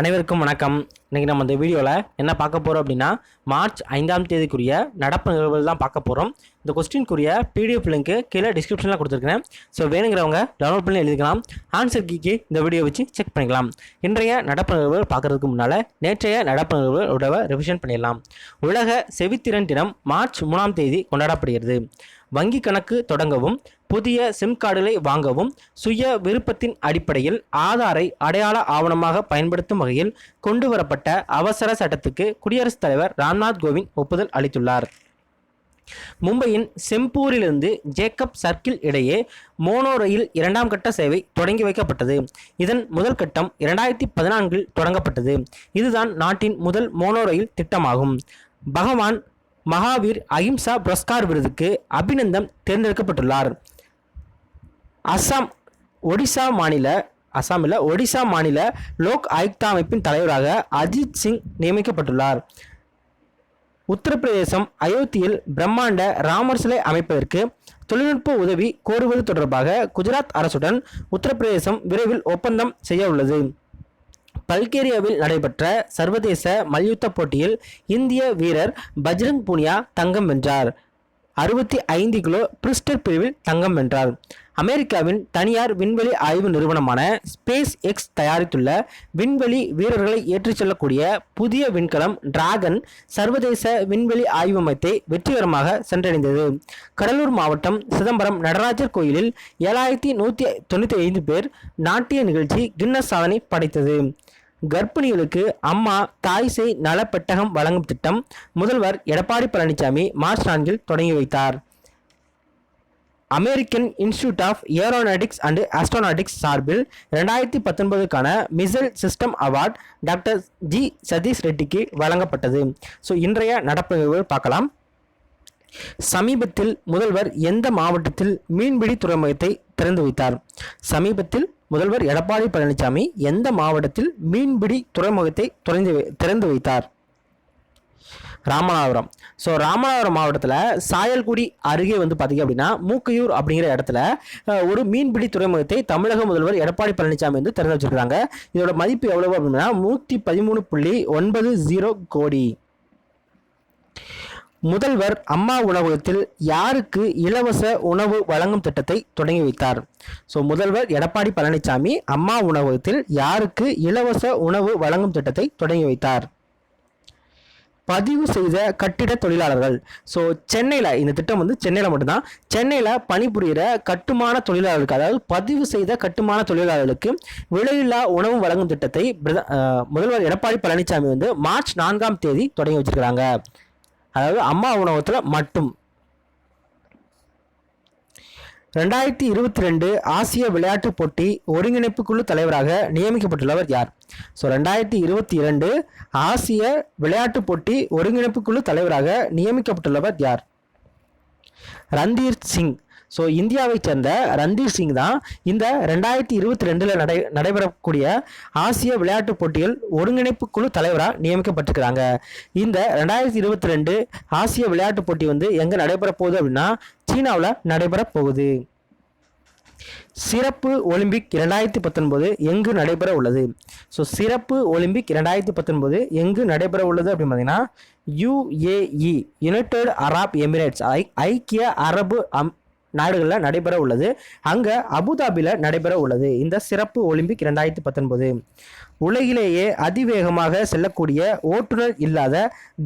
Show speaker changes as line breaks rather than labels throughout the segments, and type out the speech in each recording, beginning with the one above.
அனைவருக்கும் வணக்கம் இன்றைக்கி நம்ம இந்த வீடியோவில் என்ன பார்க்க போகிறோம் அப்படின்னா மார்ச் ஐந்தாம் தேதிக்குரிய நடப்பு நிகழ்வுகள் தான் பார்க்க போகிறோம் இந்த கொஸ்டின்குரிய பிடிஎஃப் லிங்க்கு கீழே டிஸ்கிரிப்ஷனில் கொடுத்துருக்கேன் ஸோ வேணுங்கிறவங்க டவுன்லோட் பண்ணி எழுதிக்கலாம் ஆன்சர் கீக்கு இந்த வீடியோ வச்சு செக் பண்ணிக்கலாம் இன்றைய நடப்பு நிகழ்வுகள் பார்க்குறதுக்கு முன்னால் நேற்றைய நடப்பு நிகழ்வுகளோட ரிவிஷன் பண்ணிடலாம் உலக செவித்திறன் தினம் மார்ச் மூணாம் தேதி கொண்டாடப்படுகிறது வங்கி கணக்கு தொடங்கவும் புதிய சிம் கார்டுகளை வாங்கவும் சுய விருப்பத்தின் அடிப்படையில் ஆதாரை அடையாள ஆவணமாக பயன்படுத்தும் வகையில் கொண்டுவரப்பட்ட அவசர சட்டத்துக்கு குடியரசுத் தலைவர் ராம்நாத் கோவிந்த் ஒப்புதல் அளித்துள்ளார் மும்பையின் செம்பூரிலிருந்து ஜேக்கப் சர்க்கிள் இடையே மோனோ ரயில் இரண்டாம் கட்ட சேவை தொடங்கி வைக்கப்பட்டது இதன் முதல் கட்டம் இரண்டாயிரத்தி பதினான்கில் தொடங்கப்பட்டது இதுதான் நாட்டின் முதல் மோனோ ரயில் திட்டமாகும் பகவான் மகாவீர் அஹிம்சா புரஸ்கார் விருதுக்கு அபிநந்தம் தேர்ந்தெடுக்கப்பட்டுள்ளார் அசாம் ஒடிசா மாநில அசாமில் ஒடிசா மாநில லோக் ஆயுக்தா அமைப்பின் தலைவராக அஜித் சிங் நியமிக்கப்பட்டுள்ளார் உத்தரப்பிரதேசம் அயோத்தியில் பிரம்மாண்ட ராமர் சிலை அமைப்பதற்கு தொழில்நுட்ப உதவி கோருவது தொடர்பாக குஜராத் அரசுடன் உத்தரப்பிரதேசம் விரைவில் ஒப்பந்தம் செய்ய உள்ளது பல்கேரியாவில் நடைபெற்ற சர்வதேச மல்யுத்த போட்டியில் இந்திய வீரர் பஜ்ரங் புனியா தங்கம் வென்றார் அறுபத்தி ஐந்து கிலோ பிரிஸ்டர் பிரிவில் தங்கம் வென்றார் அமெரிக்காவின் தனியார் விண்வெளி ஆய்வு நிறுவனமான ஸ்பேஸ் எக்ஸ் தயாரித்துள்ள விண்வெளி வீரர்களை ஏற்றிச் செல்லக்கூடிய புதிய விண்கலம் டிராகன் சர்வதேச விண்வெளி ஆய்வு மையத்தை வெற்றிகரமாக சென்றடைந்தது கடலூர் மாவட்டம் சிதம்பரம் நடராஜர் கோயிலில் ஏழாயிரத்தி நூற்றி தொண்ணூற்றி ஐந்து பேர் நாட்டிய நிகழ்ச்சி கின்னஸ் சாதனை படைத்தது கர்ப்பிணிகளுக்கு அம்மா தாய் செய் நலப்பெட்டகம் வழங்கும் திட்டம் முதல்வர் எடப்பாடி பழனிசாமி மார்ச் நான்கில் தொடங்கி வைத்தார் American institute of aeronautics and astronautics சார்பில் ரெண்டாயிரத்தி பத்தொன்பதுக்கான missile system award doctor G Satish ரெட்டிக்கு வழங்கப்பட்டது ஸோ இன்றைய நடப்பு பார்க்கலாம் சமீபத்தில் முதல்வர் எந்த மாவட்டத்தில் மீன்பிடி துறைமுகத்தை திறந்து வைத்தார் சமீபத்தில் முதல்வர் எடப்பாடி பழனிசாமி எந்த மாவட்டத்தில் மீன்பிடி துறைமுகத்தை திறந்து திறந்து வைத்தார் ராமநாதபுரம் ஸோ ராமநாதபுரம் மாவட்டத்தில் சாயல்குடி அருகே வந்து பார்த்திங்க அப்படின்னா மூக்கையூர் அப்படிங்கிற இடத்துல ஒரு மீன்பிடி துறைமுகத்தை தமிழக முதல்வர் எடப்பாடி பழனிசாமி வந்து திறந்து வச்சுருக்காங்க இதோட மதிப்பு எவ்வளவு அப்படின்னா நூற்றி பதிமூணு புள்ளி ஒன்பது ஜீரோ கோடி முதல்வர் அம்மா உணவகத்தில் யாருக்கு இலவச உணவு வழங்கும் திட்டத்தை தொடங்கி வைத்தார் ஸோ முதல்வர் எடப்பாடி பழனிசாமி அம்மா உணவகத்தில் யாருக்கு இலவச உணவு வழங்கும் திட்டத்தை தொடங்கி வைத்தார் பதிவு செய்த கட்டிட தொழிலாளர்கள் ஸோ சென்னையில் இந்த திட்டம் வந்து சென்னையில் மட்டும்தான் சென்னையில் பணிபுரிகிற கட்டுமான தொழிலாளர்களுக்கு அதாவது பதிவு செய்த கட்டுமான தொழிலாளர்களுக்கு விலையில்லா உணவு வழங்கும் திட்டத்தை முதல்வர் எடப்பாடி பழனிசாமி வந்து மார்ச் நான்காம் தேதி தொடங்கி வச்சிருக்கிறாங்க அதாவது அம்மா உணவகத்தில் மட்டும் ரெண்டாயிரத்தி இருபத்தி ரெண்டு ஆசிய விளையாட்டுப் போட்டி ஒருங்கிணைப்பு குழு தலைவராக நியமிக்கப்பட்டுள்ளவர் யார் ஸோ ரெண்டாயிரத்தி இருபத்தி இரண்டு ஆசிய விளையாட்டுப் போட்டி ஒருங்கிணைப்பு குழு தலைவராக நியமிக்கப்பட்டுள்ளவர் யார் ரந்தீர் சிங் ஸோ இந்தியாவை சேர்ந்த ரந்தீர் சிங் தான் இந்த ரெண்டாயிரத்தி இருபத்தி ரெண்டில் நடை நடைபெறக்கூடிய ஆசிய விளையாட்டுப் போட்டிகள் ஒருங்கிணைப்பு குழு தலைவராக நியமிக்கப்பட்டிருக்கிறாங்க இந்த ரெண்டாயிரத்தி இருபத்தி ரெண்டு ஆசிய விளையாட்டுப் போட்டி வந்து எங்கே நடைபெறப் போகுது அப்படின்னா சீனாவில் நடைபெறப் போகுது சிறப்பு ஒலிம்பிக் இரண்டாயிரத்தி பத்தொன்பது எங்கு நடைபெற உள்ளது ஸோ சிறப்பு ஒலிம்பிக் இரண்டாயிரத்தி பத்தொன்பது எங்கு நடைபெற உள்ளது அப்படின்னு பார்த்தீங்கன்னா யுஏஇ யுனைடெட் அரப் எமிரேட்ஸ் ஐ ஐக்கிய அரபு அம் நாடுகளில் நடைபெற உள்ளது அங்கே அபுதாபியில் நடைபெற உள்ளது இந்த சிறப்பு ஒலிம்பிக் இரண்டாயிரத்தி பத்தொன்பது உலகிலேயே அதிவேகமாக செல்லக்கூடிய ஓட்டுநர் இல்லாத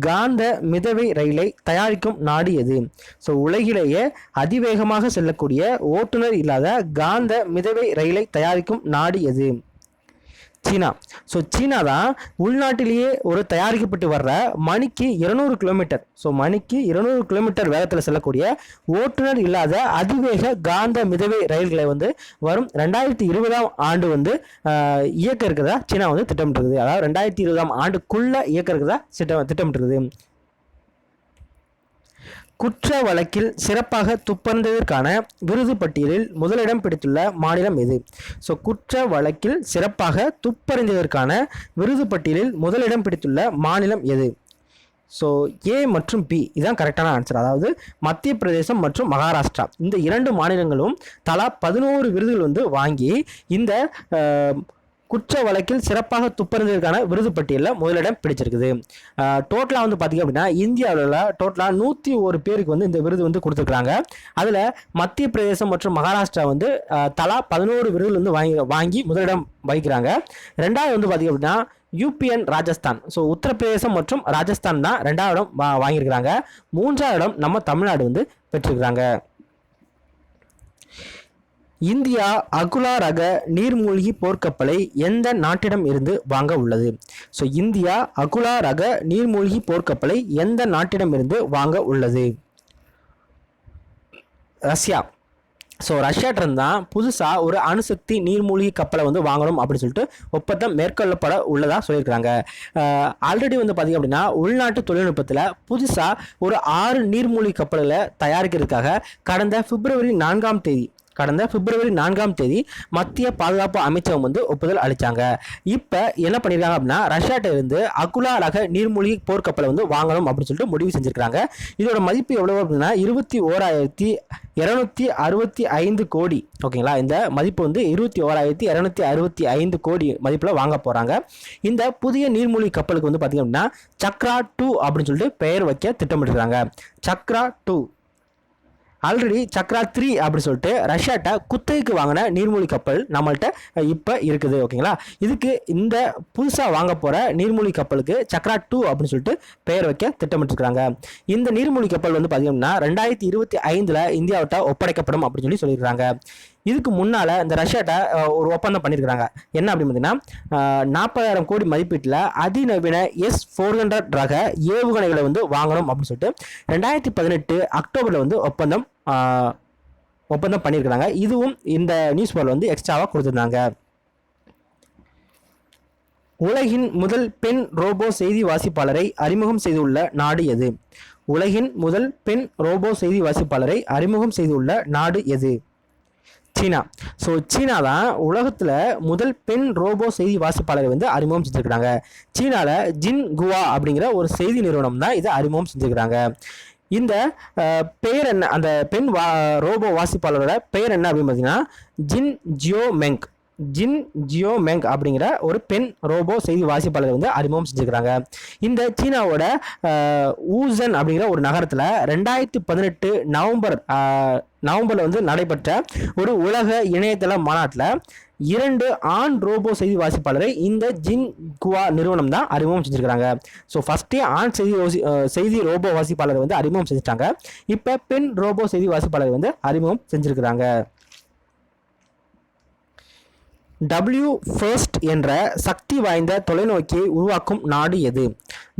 காந்த மிதவை ரயிலை தயாரிக்கும் நாடு எது ஸோ உலகிலேயே அதிவேகமாக செல்லக்கூடிய ஓட்டுநர் இல்லாத காந்த மிதவை ரயிலை தயாரிக்கும் நாடு எது சீனா ஸோ சீனா தான் உள்நாட்டிலேயே ஒரு தயாரிக்கப்பட்டு வர்ற மணிக்கு இருநூறு கிலோமீட்டர் ஸோ மணிக்கு இருநூறு கிலோமீட்டர் வேகத்தில் செல்லக்கூடிய ஓட்டுநர் இல்லாத அதிவேக காந்த மிதவை ரயில்களை வந்து வரும் ரெண்டாயிரத்தி இருபதாம் ஆண்டு வந்து இயக்க இருக்கிறதா சீனா வந்து திட்டமிட்டிருக்குது அதாவது ரெண்டாயிரத்தி இருபதாம் ஆண்டுக்குள்ளே இயக்க இருக்கிறதா திட்டம் திட்டமிட்டிருக்குது குற்ற வழக்கில் சிறப்பாக துப்பறிந்ததற்கான விருது பட்டியலில் முதலிடம் பிடித்துள்ள மாநிலம் எது ஸோ குற்ற வழக்கில் சிறப்பாக துப்பறிந்ததற்கான விருது பட்டியலில் முதலிடம் பிடித்துள்ள மாநிலம் எது ஸோ ஏ மற்றும் பி இதுதான் கரெக்டான ஆன்சர் அதாவது மத்திய பிரதேசம் மற்றும் மகாராஷ்டிரா இந்த இரண்டு மாநிலங்களும் தலா பதினோரு விருதுகள் வந்து வாங்கி இந்த குற்ற வழக்கில் சிறப்பாக துப்புறதுக்கான விருது பட்டியலில் முதலிடம் பிடிச்சிருக்குது டோட்டலாக வந்து பார்த்திங்க அப்படின்னா இந்தியாவில் டோட்டலாக நூற்றி ஒரு பேருக்கு வந்து இந்த விருது வந்து கொடுத்துருக்குறாங்க அதில் மத்திய பிரதேசம் மற்றும் மகாராஷ்டிரா வந்து தலா பதினோரு விருதுகள் வந்து வாங்கி வாங்கி முதலிடம் வகிக்கிறாங்க ரெண்டாவது வந்து பார்த்திங்க அப்படின்னா யூபிஎன் ராஜஸ்தான் ஸோ உத்தரப்பிரதேசம் மற்றும் ராஜஸ்தான் தான் ரெண்டாவது இடம் வாங்கியிருக்கிறாங்க மூன்றாவது இடம் நம்ம தமிழ்நாடு வந்து பெற்றிருக்கிறாங்க இந்தியா அகுலா ரக நீர்மூழ்கி போர்க்கப்பலை எந்த நாட்டிடம் இருந்து வாங்க உள்ளது ஸோ இந்தியா அகுலா ரக நீர்மூழ்கி போர்க்கப்பலை எந்த நாட்டிடம் இருந்து வாங்க உள்ளது ரஷ்யா ஸோ ரஷ்யாட்டிருந்து தான் புதுசாக ஒரு அணுசக்தி நீர்மூழ்கி கப்பலை வந்து வாங்கணும் அப்படின்னு சொல்லிட்டு ஒப்பந்தம் மேற்கொள்ளப்பட உள்ளதாக சொல்லியிருக்கிறாங்க ஆல்ரெடி வந்து பார்த்திங்க அப்படின்னா உள்நாட்டு தொழில்நுட்பத்தில் புதுசாக ஒரு ஆறு நீர்மூழ்கி கப்பல்களை தயாரிக்கிறதுக்காக கடந்த பிப்ரவரி நான்காம் தேதி கடந்த பிப்ரவரி நான்காம் தேதி மத்திய பாதுகாப்பு அமைச்சகம் வந்து ஒப்புதல் அளித்தாங்க இப்போ என்ன பண்ணியிருக்காங்க அப்படின்னா ரஷ்யாட்ட இருந்து அகுலா ரக நீர்மூழ்கி போர்க்கப்பலை வந்து வாங்கணும் அப்படின்னு சொல்லிட்டு முடிவு செஞ்சுருக்காங்க இதோட மதிப்பு எவ்வளோ அப்படின்னா இருபத்தி ஓராயிரத்தி இரநூத்தி அறுபத்தி ஐந்து கோடி ஓகேங்களா இந்த மதிப்பு வந்து இருபத்தி ஓராயிரத்தி இரநூத்தி அறுபத்தி ஐந்து கோடி மதிப்பில் வாங்க போகிறாங்க இந்த புதிய நீர்மூழ்கி கப்பலுக்கு வந்து பார்த்திங்க அப்படின்னா சக்ரா டூ அப்படின்னு சொல்லிட்டு பெயர் வைக்க திட்டமிட்டுருக்காங்க Chakra two already Chakra three அப்படி சொல்லிட்டு ரஷ்யாட்ட குத்தகைக்கு வாங்கின நீர்மூழ்கி கப்பல் நம்மள்கிட்ட இப்போ இருக்குது ஓகேங்களா இதுக்கு இந்த புதுசாக வாங்க போகிற நீர்மூழ்கி கப்பலுக்கு சக்ரா டூ அப்படின்னு சொல்லிட்டு பெயர் வைக்க திட்டமிட்டிருக்கிறாங்க இந்த நீர்மூழ்கி கப்பல் வந்து பார்த்தீங்கன்னா ரெண்டாயிரத்தி இருபத்தி ஐந்தில் இந்தியாவிட்ட ஒப்படைக்கப்படும் அப்படின்னு சொல்லி சொல்லியிருக்காங்க இதுக்கு முன்னால் இந்த ரஷ்யாட்ட ஒரு ஒப்பந்தம் பண்ணியிருக்கிறாங்க என்ன அப்படின்னு பார்த்தீங்கன்னா நாற்பதாயிரம் கோடி மதிப்பீட்டில் அதிநவீன எஸ் ஃபோர் ஹண்ட்ரட் ரக ஏவுகணைகளை வந்து வாங்கணும் அப்படின்னு சொல்லிட்டு ரெண்டாயிரத்தி பதினெட்டு அக்டோபரில் வந்து ஒப்பந்தம் ஒப்பந்தம் பண்ணியிருக்கிறாங்க இதுவும் இந்த நியூஸ் பேப்பர் வந்து எக்ஸ்ட்ராவாக கொடுத்துருந்தாங்க உலகின் முதல் பெண் ரோபோ செய்தி வாசிப்பாளரை அறிமுகம் செய்துள்ள நாடு எது உலகின் முதல் பெண் ரோபோ செய்தி வாசிப்பாளரை அறிமுகம் செய்துள்ள நாடு எது சீனா ஸோ சீனா தான் உலகத்தில் முதல் பெண் ரோபோ செய்தி வாசிப்பாளரை வந்து அறிமுகம் செஞ்சுருக்கிறாங்க சீனாவில் ஜின் குவா அப்படிங்கிற ஒரு செய்தி நிறுவனம் தான் இதை அறிமுகம் செஞ்சுருக்கிறாங்க இந்த பெயர் என்ன அந்த பெண் வா ரோபோ வாசிப்பாளரோட பெயர் என்ன அப்படின்னு பார்த்தீங்கன்னா Jin Jio Meng Jin Jio Meng அப்படிங்கிற ஒரு பெண் ரோபோ செய்தி வாசிப்பாளர் வந்து அறிமுகம் செஞ்சுக்கிறாங்க இந்த சீனாவோட ஊசன் அப்படிங்கிற ஒரு நகரத்தில் ரெண்டாயிரத்தி பதினெட்டு நவம்பர் நவம்பரில் வந்து நடைபெற்ற ஒரு உலக இணையதள மாநாட்டில் இரண்டு ஆண் ரோபோ செய்தி வாசிப்பாளரை இந்த ஜின் குவா நிறுவனம் தான் அறிமுகம் செஞ்சுருக்காங்க ஸோ ஃபஸ்ட்டே ஆண் செய்தி செய்தி ரோபோ வாசிப்பாளரை வந்து அறிமுகம் செஞ்சுட்டாங்க இப்போ பெண் ரோபோ செய்தி வாசிப்பாளரை வந்து அறிமுகம் செஞ்சுருக்கிறாங்க டபிள்யூ ஃபர்ஸ்ட் என்ற சக்தி வாய்ந்த தொலைநோக்கியை உருவாக்கும் நாடு எது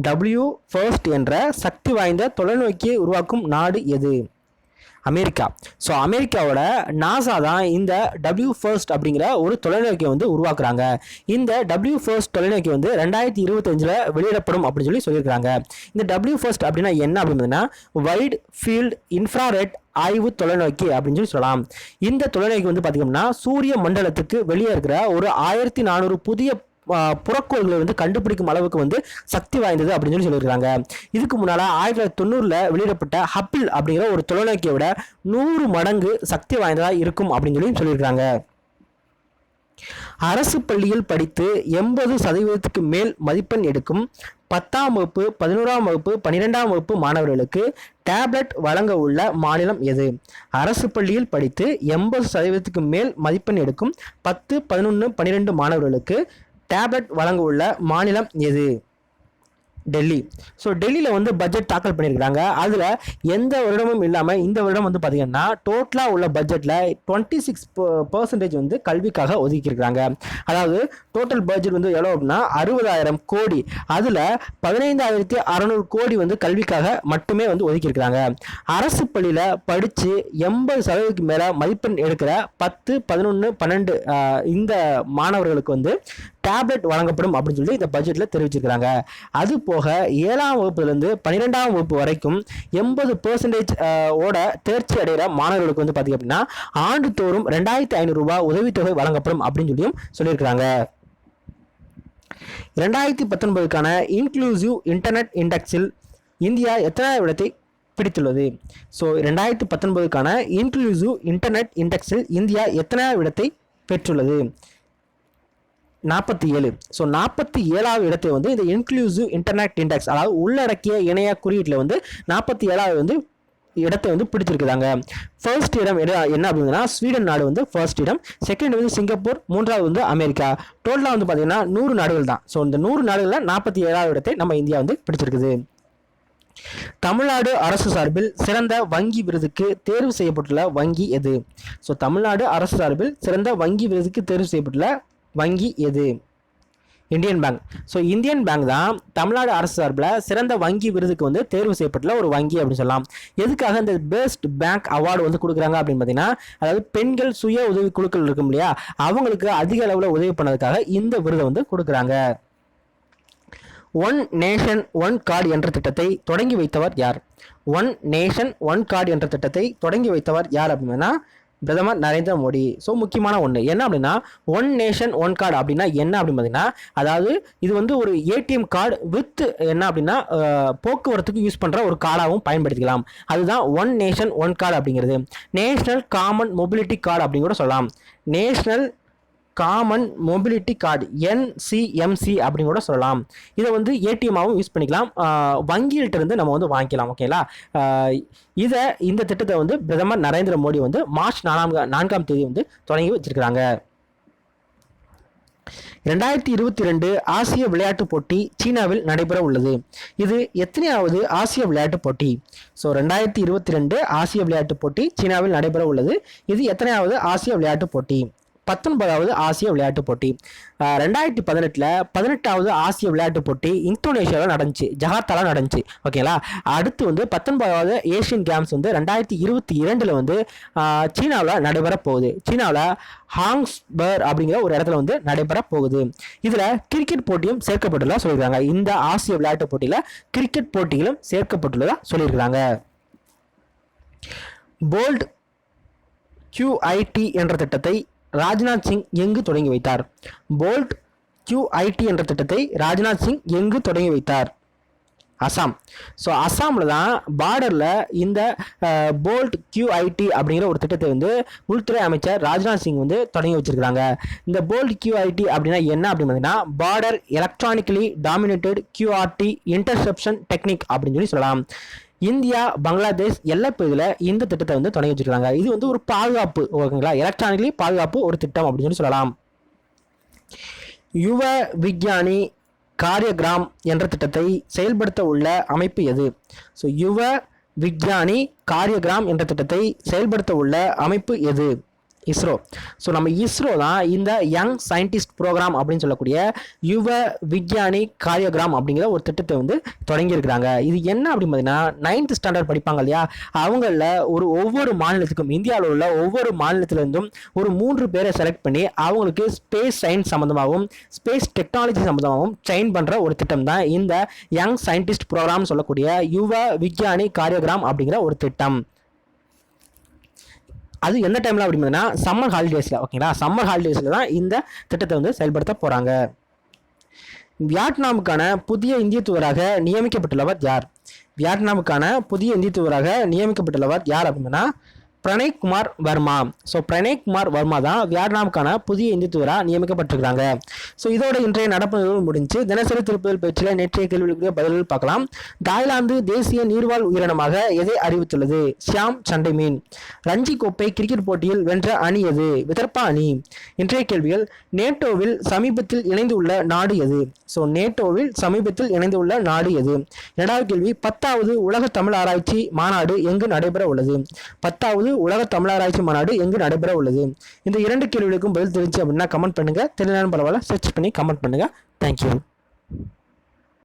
டபிள்யூ ஃபர்ஸ்ட் என்ற சக்தி வாய்ந்த தொலைநோக்கியை உருவாக்கும் நாடு எது அமெரிக்கா ஸோ அமெரிக்காவோட நாசா தான் இந்த டபிள்யூ ஃபர்ஸ்ட் அப்படிங்கிற ஒரு தொலைநோக்கியை வந்து உருவாக்குறாங்க இந்த டபிள்யூ ஃபர்ஸ்ட் தொலைநோக்கி வந்து ரெண்டாயிரத்தி இருபத்தஞ்சில் வெளியிடப்படும் அப்படின்னு சொல்லி சொல்லியிருக்காங்க இந்த டபிள்யூ ஃபர்ஸ்ட் அப்படின்னா என்ன அப்படின்னா வைட் ஃபீல்ட் இன்ஃப்ராரெட் ஆய்வு தொலைநோக்கி அப்படின்னு சொல்லி சொல்லலாம் இந்த தொலைநோக்கி வந்து பார்த்திங்கன்னா சூரிய மண்டலத்துக்கு வெளியே இருக்கிற ஒரு ஆயிரத்தி நானூறு புதிய புறக்கோள்களை வந்து கண்டுபிடிக்கும் அளவுக்கு வந்து சக்தி வாய்ந்தது அப்படின்னு சொல்லி சொல்லியிருக்காங்க இதுக்கு முன்னால் ஆயிரத்தி தொள்ளாயிரத்தி தொண்ணூறில் வெளியிடப்பட்ட ஹப்பிள் அப்படிங்கிற ஒரு தொலைநோக்கியை விட நூறு மடங்கு சக்தி வாய்ந்ததாக இருக்கும் அப்படின்னு சொல்லி சொல்லியிருக்காங்க அரசு பள்ளியில் படித்து எண்பது சதவீதத்துக்கு மேல் மதிப்பெண் எடுக்கும் பத்தாம் வகுப்பு பதினோராம் வகுப்பு பன்னிரெண்டாம் வகுப்பு மாணவர்களுக்கு டேப்லெட் வழங்க உள்ள மாநிலம் எது அரசு பள்ளியில் படித்து எண்பது சதவீதத்துக்கு மேல் மதிப்பெண் எடுக்கும் பத்து பதினொன்று பன்னிரெண்டு மாணவர்களுக்கு டேப்லெட் வழங்க உள்ள மாநிலம் எது டெல்லி ஸோ டெல்லியில் வந்து பட்ஜெட் தாக்கல் பண்ணியிருக்கிறாங்க அதில் எந்த வருடமும் இல்லாமல் இந்த வருடம் வந்து பார்த்திங்கன்னா டோட்டலாக உள்ள பட்ஜெட்டில் டுவெண்ட்டி சிக்ஸ் பர்சன்டேஜ் வந்து கல்விக்காக ஒதுக்கியிருக்கிறாங்க அதாவது டோட்டல் பட்ஜெட் வந்து எவ்வளோ அப்படின்னா அறுபதாயிரம் கோடி அதில் பதினைந்தாயிரத்தி அறநூறு கோடி வந்து கல்விக்காக மட்டுமே வந்து ஒதுக்கியிருக்கிறாங்க அரசு பள்ளியில் படித்து எண்பது சதவீதத்துக்கு மேலே மதிப்பெண் எடுக்கிற பத்து பதினொன்று பன்னெண்டு இந்த மாணவர்களுக்கு வந்து டேப்லெட் வழங்கப்படும் அப்படின்னு சொல்லி இந்த பட்ஜெட்டில் தெரிவிச்சிருக்கிறாங்க அது போக ஏழாம் வகுப்புலேருந்து பன்னிரெண்டாம் வகுப்பு வரைக்கும் எண்பது பர்சன்டேஜ் ஓட தேர்ச்சி அடைகிற மாணவர்களுக்கு வந்து பார்த்திங்க அப்படின்னா ஆண்டுதோறும் ரெண்டாயிரத்தி ஐநூறுரூபா உதவித்தொகை வழங்கப்படும் அப்படின்னு சொல்லியும் சொல்லியிருக்கிறாங்க ரெண்டாயிரத்தி பத்தொன்பதுக்கான இன்க்ளூசிவ் இன்டர்நெட் இண்டெக்ஸில் இந்தியா எத்தனை இடத்தை பிடித்துள்ளது ஸோ ரெண்டாயிரத்தி பத்தொன்பதுக்கான இன்க்ளூசிவ் இன்டர்நெட் இண்டெக்ஸில் இந்தியா எத்தனை இடத்தை பெற்றுள்ளது நாற்பத்தி ஏழு ஸோ நாற்பத்தி ஏழாவது இடத்தை வந்து இந்த இன்க்ளூசிவ் இன்டர்நெட் இண்டெக்ஸ் அதாவது உள்ளடக்கிய இணைய குறியீட்டில் வந்து நாற்பத்தி ஏழாவது வந்து இடத்தை வந்து பிடிச்சிருக்குதாங்க ஃபர்ஸ்ட் இடம் என்ன அப்படிங்கன்னா ஸ்வீடன் நாடு வந்து ஃபர்ஸ்ட் இடம் செகண்ட் வந்து சிங்கப்பூர் மூன்றாவது வந்து அமெரிக்கா டோட்டலாக வந்து பார்த்தீங்கன்னா நூறு நாடுகள் தான் ஸோ இந்த நூறு நாடுகளில் நாற்பத்தி ஏழாவது இடத்தை நம்ம இந்தியா வந்து பிடிச்சிருக்குது தமிழ்நாடு அரசு சார்பில் சிறந்த வங்கி விருதுக்கு தேர்வு செய்யப்பட்டுள்ள வங்கி எது ஸோ தமிழ்நாடு அரசு சார்பில் சிறந்த வங்கி விருதுக்கு தேர்வு செய்யப்பட்டுள்ள வங்கி எது Indian bank so Indian bank தான் தமிழ்நாடு அரசு சார்பில் சிறந்த வங்கி விருதுக்கு வந்து தேர்வு செய்யப்பட்டுள்ள ஒரு வங்கி அப்படின்னு சொல்லலாம் எதுக்காக இந்த பெஸ்ட் பேங்க் அவார்டு வந்து கொடுக்குறாங்க அப்படின்னு பார்த்தீங்கன்னா அதாவது பெண்கள் சுய உதவி குழுக்கள் இருக்கும் இல்லையா அவங்களுக்கு அதிக அளவில் உதவி பண்ணதுக்காக இந்த விருதை வந்து கொடுக்குறாங்க ஒன் நேஷன் ஒன் கார்டு என்ற திட்டத்தை தொடங்கி வைத்தவர் யார் ஒன் நேஷன் ஒன் கார்டு என்ற திட்டத்தை தொடங்கி வைத்தவர் யார் அப்படின்னா பிரதமர் நரேந்திர மோடி ஸோ முக்கியமான ஒன்று என்ன அப்படின்னா ஒன் நேஷன் ஒன் கார்டு அப்படின்னா என்ன அப்படின்னு பார்த்தீங்கன்னா அதாவது இது வந்து ஒரு ஏடிஎம் கார்டு வித் என்ன அப்படின்னா போக்குவரத்துக்கு யூஸ் பண்ணுற ஒரு கார்டாகவும் பயன்படுத்திக்கலாம் அதுதான் ஒன் நேஷன் ஒன் கார்டு அப்படிங்கிறது நேஷனல் காமன் மொபிலிட்டி கார்டு அப்படின்னு கூட சொல்லலாம் national common mobility card NCMC அப்படின்னு கூட சொல்லலாம் இதை வந்து ஏடிஎம்மாகவும் யூஸ் பண்ணிக்கலாம் இருந்து நம்ம வந்து வாங்கிக்கலாம் ஓகேங்களா இதை இந்த திட்டத்தை வந்து பிரதமர் நரேந்திர மோடி வந்து மார்ச் நாலாம் நான்காம் தேதி வந்து தொடங்கி வச்சிருக்கிறாங்க ரெண்டாயிரத்தி இருபத்தி ரெண்டு ஆசிய விளையாட்டுப் போட்டி சீனாவில் நடைபெற உள்ளது இது எத்தனையாவது ஆசிய விளையாட்டுப் போட்டி ஸோ ரெண்டாயிரத்தி இருபத்தி ரெண்டு ஆசிய விளையாட்டுப் போட்டி சீனாவில் நடைபெற உள்ளது இது எத்தனையாவது ஆசிய விளையாட்டுப் போட்டி பத்தொன்பதாவது ஆசிய விளையாட்டுப் போட்டி ரெண்டாயிரத்தி பதினெட்டில் பதினெட்டாவது ஆசிய விளையாட்டுப் போட்டி இந்தோனேஷியாவில் நடந்துச்சு ஜகார்த்தாவில் நடந்துச்சு ஓகேங்களா அடுத்து வந்து பத்தொன்பதாவது ஏஷியன் கேம்ஸ் வந்து ரெண்டாயிரத்தி இருபத்தி இரண்டில் வந்து சீனாவில் நடைபெற போகுது சீனாவில் ஹாங்ஸ்பர் அப்படிங்கிற ஒரு இடத்துல வந்து நடைபெற போகுது இதில் கிரிக்கெட் போட்டியும் சேர்க்கப்பட்டுள்ளதாக சொல்லியிருக்காங்க இந்த ஆசிய விளையாட்டுப் போட்டியில் கிரிக்கெட் போட்டிகளும் சேர்க்கப்பட்டுள்ளதாக சொல்லியிருக்கிறாங்க போல்ட் கியூஐடி என்ற திட்டத்தை ராஜ்நாத் சிங் எங்கு தொடங்கி வைத்தார் போல்ட் கியூஐடி என்ற திட்டத்தை ராஜ்நாத் சிங் எங்கு தொடங்கி வைத்தார் அசாம் ஸோ அசாமில் தான் பார்டரில் இந்த போல்ட் கியூஐடி அப்படிங்கிற ஒரு திட்டத்தை வந்து உள்துறை அமைச்சர் ராஜ்நாத் சிங் வந்து தொடங்கி வச்சிருக்கிறாங்க இந்த போல்ட் கியூஐடி அப்படின்னா என்ன அப்படின்னு பார்த்தீங்கன்னா border electronically dominated QRT interception technique அப்படின்னு சொல்லி சொல்லலாம் இந்தியா பங்களாதேஷ் எல்லா பகுதியில் இந்த திட்டத்தை வந்து தொடங்கி வச்சிருக்காங்க இது வந்து ஒரு பாதுகாப்பு ஓகேங்களா எலக்ட்ரானிக்லி பாதுகாப்பு ஒரு திட்டம் அப்படின்னு சொல்லி சொல்லலாம் யுவ விஞ்ஞானி காரியகிராம் என்ற திட்டத்தை செயல்படுத்த உள்ள அமைப்பு எது ஸோ யுவ விஞ்ஞானி காரியகிராம் என்ற திட்டத்தை செயல்படுத்த உள்ள அமைப்பு எது இஸ்ரோ ஸோ நம்ம இஸ்ரோ தான் இந்த யங் சயின்டிஸ்ட் ப்ரோக்ராம் அப்படின்னு சொல்லக்கூடிய யுவ விஞ்ஞானி காரியோகிராம் அப்படிங்கிற ஒரு திட்டத்தை வந்து தொடங்கியிருக்கிறாங்க இது என்ன அப்படின்னு பார்த்தீங்கன்னா நைன்த் ஸ்டாண்டர்ட் படிப்பாங்க இல்லையா அவங்களில் ஒரு ஒவ்வொரு மாநிலத்துக்கும் இந்தியாவில் உள்ள ஒவ்வொரு மாநிலத்திலிருந்தும் ஒரு மூன்று பேரை செலக்ட் பண்ணி அவங்களுக்கு ஸ்பேஸ் சயின்ஸ் சம்மந்தமாகவும் ஸ்பேஸ் டெக்னாலஜி சம்மந்தமாகவும் ட்ரெயின் பண்ணுற ஒரு திட்டம் தான் இந்த யங் சயின்டிஸ்ட் ப்ரோக்ராம் சொல்லக்கூடிய யுவ விஞ்ஞானி காரியோகிராம் அப்படிங்கிற ஒரு திட்டம் அது எந்த டைமில் அப்படி சம்மர் ஹாலிடேஸில் ஓகேங்களா சம்மர் ஹாலிடேஸில் தான் இந்த திட்டத்தை வந்து செயல்படுத்த போகிறாங்க வியட்நாமுக்கான புதிய இந்திய தூதராக நியமிக்கப்பட்டுள்ளவர் யார் வியட்நாமுக்கான புதிய இந்திய தூதராக நியமிக்கப்பட்டுள்ளவர் யார் அப்படின்னா பிரணய்குமார் வர்மா ஸோ பிரணய்குமார் வர்மா தான் வியட்நாமுக்கான புதிய இந்திய நியமிக்கப்பட்டிருக்காங்க ஸோ இதோட இன்றைய நடப்பு முடிஞ்சு தினசரி திருப்புதல் பயிற்சியில் நேற்றைய கேள்விகளுக்கு பதில்கள் பார்க்கலாம் தாய்லாந்து தேசிய நீர்வாழ் உயிரினமாக எதை அறிவித்துள்ளது ஷியாம் சண்டை மீன் ரஞ்சி கோப்பை கிரிக்கெட் போட்டியில் வென்ற அணி எது விதர்பா அணி இன்றைய கேள்விகள் நேட்டோவில் சமீபத்தில் இணைந்துள்ள நாடு எது ஸோ நேட்டோவில் சமீபத்தில் இணைந்துள்ள நாடு எது இரண்டாவது கேள்வி பத்தாவது உலக தமிழ் ஆராய்ச்சி மாநாடு எங்கு நடைபெற உள்ளது பத்தாவது உலக தமிழாராய்ச்சி மாநாடு எங்கு நடைபெற உள்ளது இந்த இரண்டு கேள்விகளுக்கும் பதில் தெரிஞ்சு அப்படின்னா கமெண்ட் பண்ணுங்கள் தெரியலான்னு பரவாயில்ல சர்ச் பண்ணி கமெண்ட் பண்ணுங்கள் தேங்க்யூ